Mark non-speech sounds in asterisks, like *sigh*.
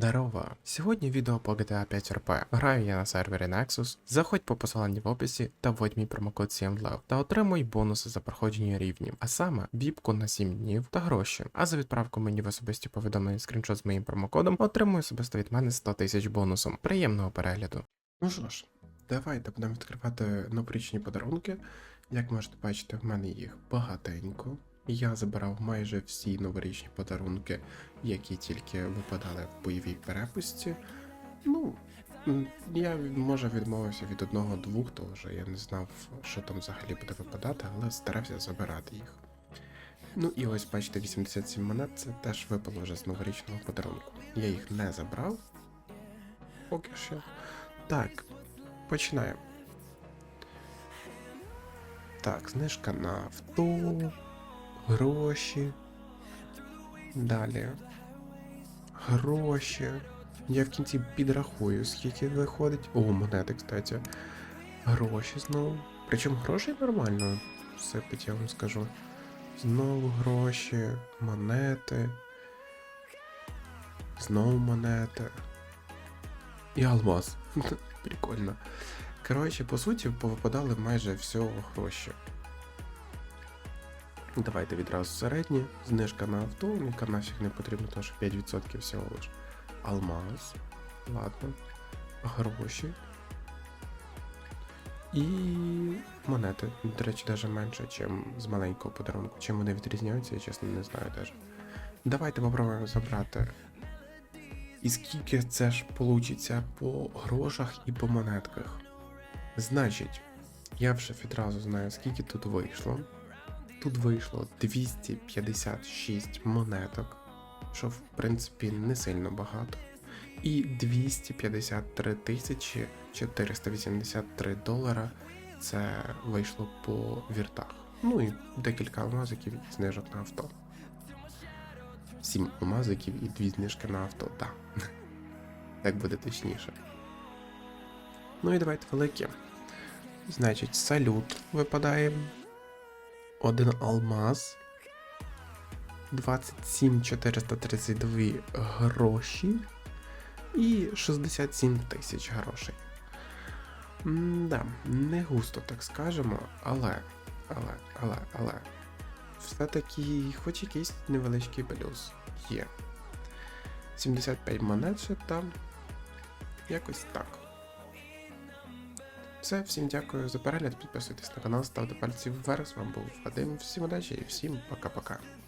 Здорово! Сьогодні відео по GTA 5 RP. Граю я на сервері Nexus. Заходь по посиланні в описі та вводь мій промокод 7LEV та отримуй бонуси за проходження рівнів, а саме віпку на 7 днів та гроші. А за відправку мені в особисті повідомлення скріншот з моїм промокодом отримуй особисто від мене 100 тисяч бонусом. Приємного перегляду. Ну що ж, давайте будемо відкривати новорічні подарунки. Як можете бачити, в мене їх багатенько. Я забирав майже всі новорічні подарунки, які тільки випадали в бойовій перепусті. Ну, я може відмовився від одного-двох, тому що я не знав, що там взагалі буде випадати, але старався забирати їх. Ну і ось бачите, 87 монет це теж випало вже з новорічного подарунку. Я їх не забрав. Поки що. Так, починаємо. Так, знижка на авто, гроші. Далі. Гроші. Я в кінці підрахую, скільки виходить. О, монети, кстати. Гроші знову. Причому гроші нормально сипить, я вам скажу. Знову гроші, монети. Знову монети. І алмаз. *laughs* Прикольно. Коротше, по суті, повипадали майже всього гроші. Давайте відразу середні. Знижка на авто, яка нафіг не потрібно, тому що 5% всього лиш. Алмаз. Ладно. Гроші. І монети. До речі, навіть менше, ніж з маленького подарунку. Чим вони відрізняються, я чесно не знаю теж. Давайте попробуємо забрати. І скільки це ж получиться по грошах і по монетках. Значить, я вже відразу знаю, скільки тут вийшло. Тут вийшло 256 монеток, що в принципі не сильно багато. І 253 тисячі 483 долара це вийшло по віртах. Ну і декілька алмазиків і знижок на авто. Сім алмазиків і дві знижки на авто, так. *laughs* Так буде точніше. Ну і давайте великі. Значить, салют випадає. Один алмаз. 27 432 гроші. І 67 тисяч грошей. Да, не густо, так скажемо, але, але, але, але. Все-таки хоч якийсь невеличкий плюс є. 75 монет ще там. Якось так. Все, всім дякую за перегляд. Підписуйтесь на канал, ставте пальці вверх. З вами був Вадим. Всім удачі і всім пока-пока.